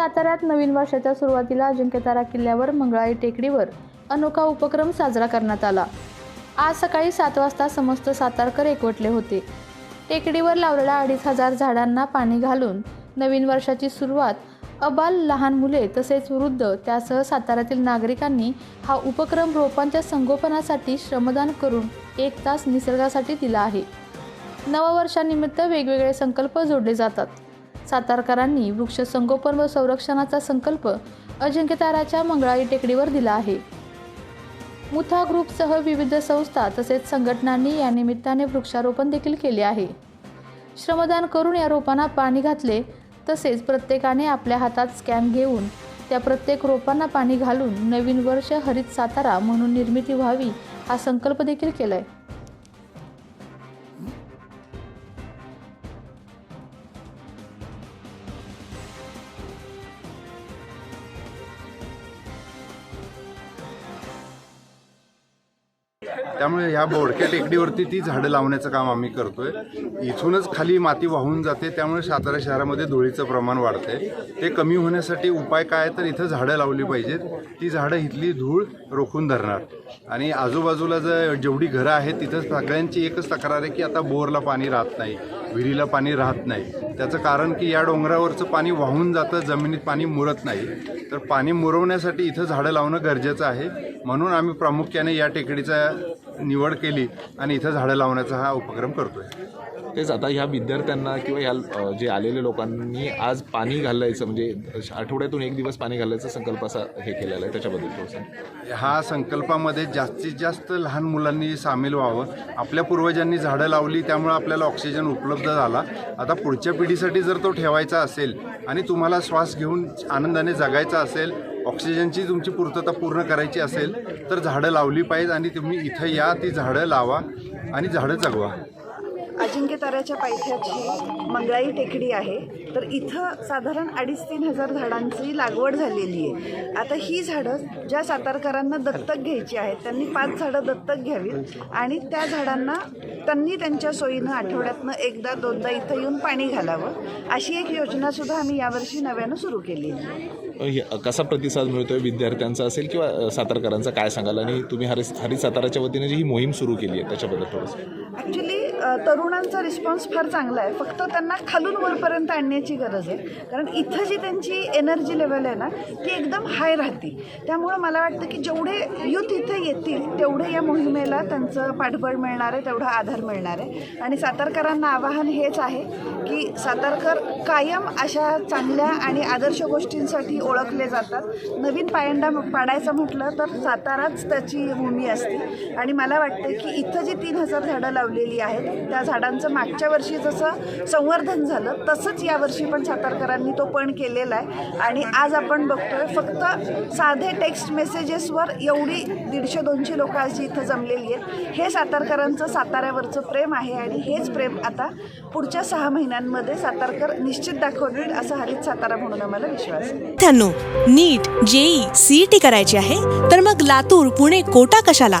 साताऱ्यात नवीन वर्षाच्या सुरुवातीला अजिंक्यतारा किल्ल्यावर मंगळाई टेकडीवर अनोखा उपक्रम साजरा करण्यात आला. आज सकाळी सात वाजता समस्त सातारकर एकवटले होते. टेकडीवर लावलेल्या अडीच हजार झाडांना पाणी घालून नवीन वर्षाची सुरुवात अबाल लहान मुले तसेच वृद्ध त्यासह साताऱ्यातील नागरिकांनी हा उपक्रम रोपांच्या संगोपनासाठी श्रमदान करून एक तास निसर्गासाठी दिला आहे. नववर्षानिमित्त वेगवेगळे संकल्प जोडले जातात. सातारकरांनी वृक्ष संगोपन व संरक्षणाचा संकल्प अजिंक्यताराच्या मंगळाई टेकडीवर दिला आहे. मुथा ग्रुपसह विविध संस्था तसेच संघटनांनी या निमित्ताने वृक्षारोपण देखील केले आहे. श्रमदान करून या रोपांना पाणी घातले तसेच प्रत्येकाने आपल्या हातात स्कॅन घेऊन त्या प्रत्येक रोपांना पाणी घालून नवीन वर्ष हरित सातारा म्हणून निर्मिती व्हावी हा संकल्प देखील केला आहे त्यामुळे ह्या बोडक्या टेकडीवरती ती झाडं लावण्याचं काम आम्ही करतोय. इथूनच खाली माती वाहून जाते त्यामुळे सातारा शहरामध्ये धुळीचं प्रमाण वाढतंय. ते कमी होण्यासाठी उपाय काय तर इथं झाडं लावली पाहिजेत. ती झाडं इथली धूळ रोखून धरणार. आणि आजूबाजूला जर जेवढी घरं आहेत तिथं सगळ्यांची एकच तक्रार आहे की आता बोरला पाणी राहत नाही विहिरीला पाणी राहत नाही. त्याचं कारण की या डोंगरावरचं पाणी वाहून जातं जमिनीत पाणी मुरत नाही. तर पाणी मुरवण्यासाठी इथं झाडं लावणं गरजेचं आहे. म्हणून आम्ही प्रामुख्याने या टेकडीचा निवड केली आणि इथं झाडं लावण्याचा हा उपक्रम करतोय. तेच आता ह्या विद्यार्थ्यांना किंवा ह्या जे आलेल्या लोकांनी आज पाणी घालायचं म्हणजे आठवड्यातून एक दिवस पाणी घालायचा संकल्प असा हे केलेला आहे त्याच्याबद्दल थोडंसं. हा संकल्पामध्ये जास्तीत जास्त लहान मुलांनी सामील व्हावं. आपल्या पूर्वजांनी झाडं लावली त्यामुळे आपल्याला ऑक्सिजन उपलब्ध झाला. आता पुढच्या पिढीसाठी जर तो ठेवायचा असेल आणि तुम्हाला श्वास घेऊन आनंदाने जगायचा असेल ऑक्सिजनची तुमची पूर्तता पूर्ण करायची असेल तर झाडं लावली पाहिजे आणि तुम्ही इथं या ती झाडं लावा आणि झाडं जगवा. अजिंक्यताऱ्याच्या पायथ्याची मंगळाई टेकडी आहे. तर इथं साधारण अडीच तीन हजार झाडांची लागवड झालेली आहे. आता ही झाडं ज्या सातारकरांना दत्तक घ्यायची आहेत त्यांनी पाच झाडं दत्तक घ्यावीत आणि त्या झाडांना त्यांनी त्यांच्या सोयीनं आठवड्यातनं एकदा दोनदा इथं येऊन पाणी घालावं. अशी एक योजनासुद्धा आम्ही यावर्षी नव्यानं सुरू केली आहे. कसा प्रतिसाद मिळतोय विद्यार्थ्यांचा असेल किंवा सातारकरांचा? काय सांगाल? आणि तुम्ही हरी हरी साताराच्या वतीने जी ही मोहीम सुरू केली आहे त्याच्याबद्दल थोडंसं. ॲक्च्युली तरुणांचा रिस्पॉन्स फार चांगला आहे. फक्त त्यांना खालून वरपर्यंत आणण्याची गरज आहे. कारण इथं जी त्यांची एनर्जी लेवल आहे ना ती एकदम हाय राहते. त्यामुळं मला वाटतं की जेवढे युथ इथे येतील तेवढे या मोहिमेला त्यांचं पाठबळ मिळणार आहे तेवढा आधार मिळणार आहे. आणि सातारकरांना आवाहन हेच आहे की सातारकर कायम अशा चांगल्या आणि आदर्श गोष्टींसाठी ओळखले जातात. नवीन पायंडा पाडायचं म्हटलं तर साताराच त्याची भूमी असते. आणि मला वाटतं की इथं जी तीन हजार झाडं लावलेली आहेत. त्या झाडांचं मागच्या वर्षी जसं संवर्धन झालं तसंच यावर्षी पण सातारकरांनी तो पण केलेला आहे. आणि आज आपण बघतोय फक्त साधे टेक्स्ट मेसेजेसवर एवढी दीडशे दोनशे लोक अशी इथं जमलेली आहेत. हे सातारकरांचं साताऱ्यावरचं प्रेम आहे आणि हेच प्रेम आता पुढच्या सहा महिन्यांमध्ये सातारकर निश्चित दाखवतील असं हरित सातारा म्हणून आम्हाला विश्वास आहे. नीट जेई सीईटी करायची आहे तर मग लातूर पुणे कोटा कशाला?